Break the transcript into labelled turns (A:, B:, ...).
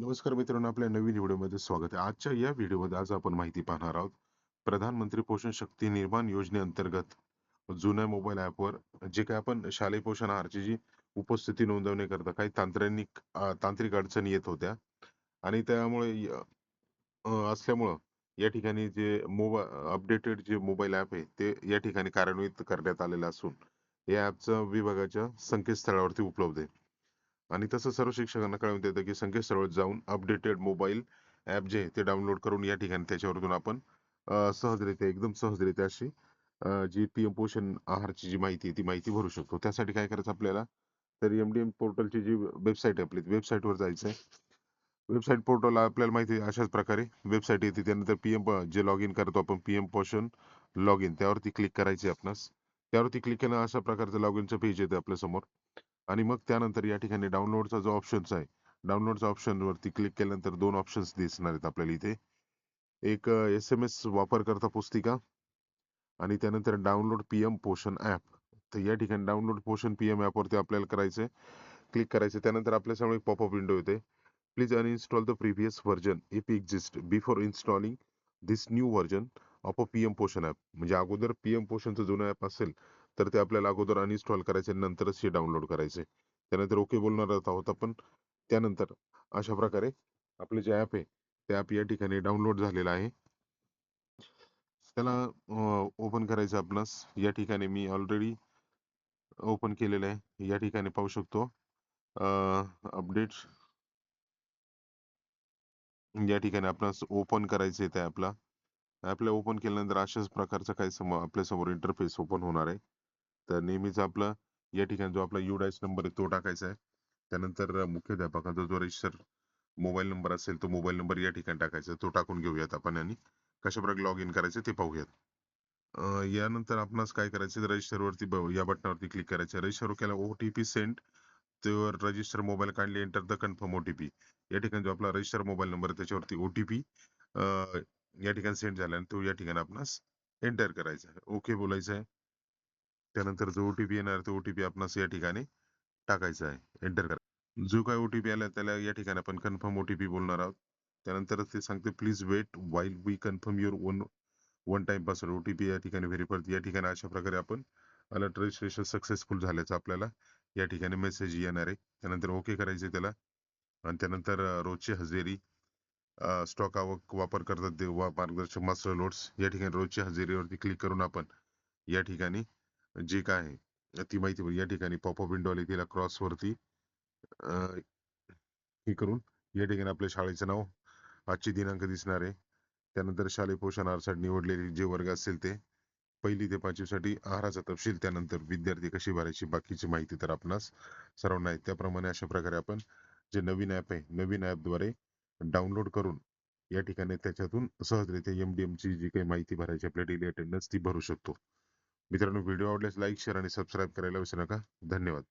A: नमस्कार मित्रांनो आपल्या नवीन व्हिडिओमध्ये स्वागत आहे. आजच्या या व्हिडिओमध्ये आज आपण माहिती पाहणार आहोत प्रधानमंत्री पोषण शक्ती निर्माण योजनेअंतर्गत जुन्या मोबाईल ॲपवर जे काय आपण शालेय पोषण आहारची जी उपस्थिती नोंदवण्याकरता काही तांत्रिक तांत्रिक अडचणी येत होत्या. आणि त्यामुळे असल्यामुळं या ठिकाणी जे मोबाईल अपडेटेड जे मोबाईल ऍप आहे ते या ठिकाणी कार्यान्वित करण्यात आलेलं असून या ॲपचं विभागाच्या संकेतस्थळावरती उपलब्ध आहे. आणि तसं सर्व शिक्षकांना कळवण्यात येतं की संकेतस्थळावर जाऊन अपडेटेड मोबाईल ऍप जे आहे ते डाउनलोड करून या ठिकाणी त्याच्यावरतून आपण सहजरित्या एकदम सहजरित्या अशी जी पी एम पोषण आहारची जी माहिती आहे ती माहिती भरू शकतो. त्यासाठी काय करायचं आपल्याला? तर एम डी एम पोर्टलची जी वेबसाईट आहे आपली वेबसाईटवर जायचं आहे. वेबसाईट पोर्टल आपल्याला माहिती आहे अशाच प्रकारे वेबसाईट येते. त्यानंतर पीएम जे लॉग इन करतो आपण P M Poshan log in त्यावरती क्लिक करायचे आपणास. त्यावरती क्लिक केलं अशा प्रकारचं लॉग इनचं पेज येते आपल्यासमोर. आणि मग त्यानंतर या ठिकाणी डाउनलोडचा जो ऑप्शन आहे डाउनलोडचा ऑप्शन वरती क्लिक केल्यानंतर दोन ऑप्शन्स दिसणार आहेत आपल्याला इथे. एक एस एम एस वापरकर्ता पुस्तिका आणि त्यानंतर डाउनलोड पीएम पोषण ऍप तर या ठिकाणी डाउनलोड पोषण पीएम ऍप वरती आपल्याला करायचं क्लिक करायचं त्यानंतर आपल्यासमोर एक पॉपअप विंडो येते. Please uninstall the previous version if exist before installing this new version of a P M Poshan app म्हणजे अगोदर पीएम पोषणचं जुनं ऍप असेल तर ते आपल्याला अगोदर अनइन्स्टॉल करायचे नंतरच हे डाउनलोड करायचे. त्यानंतर ओके बोलणार आहोत आपण. त्यानंतर अशा प्रकारे आपले जे ऍप आहे ते ऍप या ठिकाणी डाउनलोड झालेलं आहे. त्याला ओपन करायचं आपणास. या ठिकाणी मी ऑलरेडी ओपन केलेलं आहे. या ठिकाणी पाहू शकतो. अपडेट या ठिकाणी आपणास ओपन करायचं आहे त्या ॲपला ऍपला ओपन केल्यानंतर अशाच प्रकारचा काही समोर आपल्यासमोर इंटरफेस ओपन होणार आहे. तर नेहमीच आपला या ठिकाणी जो आपला युडायस नंबर आहे तो टाकायचा आहे. त्यानंतर मुख्याध्यापकाचा जो रजिस्टर मोबाईल नंबर असेल तो मोबाईल नंबर या ठिकाणी टाकायचा तो टाकून घेऊयात आपण आणि कशा प्रकारे लॉग इन करायचं ते पाहूयात. यानंतर आपणास काय करायचं रजिस्टर वरती या बटनावरती क्लिक करायचं रजिस्टर केला ओटीपी सेंड त्यावर रजिस्टर मोबाईल काढले एंटर द कन्फर्म ओटीपी या ठिकाणी जो आपला रजिस्टर मोबाईल नंबर त्याच्यावरती ओटीपी या ठिकाणी सेंड झाला आणि तो या ठिकाणी आपणास एंटर करायचा आहे. ओके बोलायचं आहे. त्यानंतर जो ओटीपी येणार तो ओटीपी आपणास या ठिकाणी टाकायचा आहे. एंटर करा. जो काय ओटीपी आला त्याला या ठिकाणी आपण कन्फर्म ओटीपी बोलणार आहोत. त्यानंतर ते सांगते please wait while we confirm your one one time password OTP या ठिकाणी व्हेरीफाय या ठिकाणी अशा प्रकारे आपण अलर्ट रजिस्ट्रेशन सक्सेसफुल झाल्याचं आपल्याला या ठिकाणी मेसेज येणार आहे. त्यानंतर ओके करायचे त्याला. आणि त्यानंतर रोजची हजेरी स्टॉक आवक वापर करतात मार्गदर्शक मास्टर लोड्स या ठिकाणी रोजच्या हजेरीवरती क्लिक करून आपण या ठिकाणी जे काय आहे ती माहिती या ठिकाणी पॉपअप विंडो आली तिला क्रॉस वरती. अं, हे करून या ठिकाणी आपल्या शाळेचं नाव आजची दिनांक दिसणार आहे. त्यानंतर शालेय पोषण निवडलेले जे वर्ग असतील ते पहिली ते पाचवी साठी आहाराचा तपशील त्यानंतर विद्यार्थी कशी भरायची बाकीची माहिती तर आपणास सर्वांना आहे. त्याप्रमाणे अशा प्रकारे आपण जे नवीन ऍप आहे नवीन ऍपद्वारे डाउनलोड करून या ठिकाणी त्याच्यातून सहजरित्या एमडीएम ची जी काही माहिती भरायची आपल्या डेली अटेंडन्स ती भरू शकतो. मित्रांनो व्हिडिओ आवडल्यास लाईक शेअर आणि सबस्क्राईब करायला विसरू नका. धन्यवाद.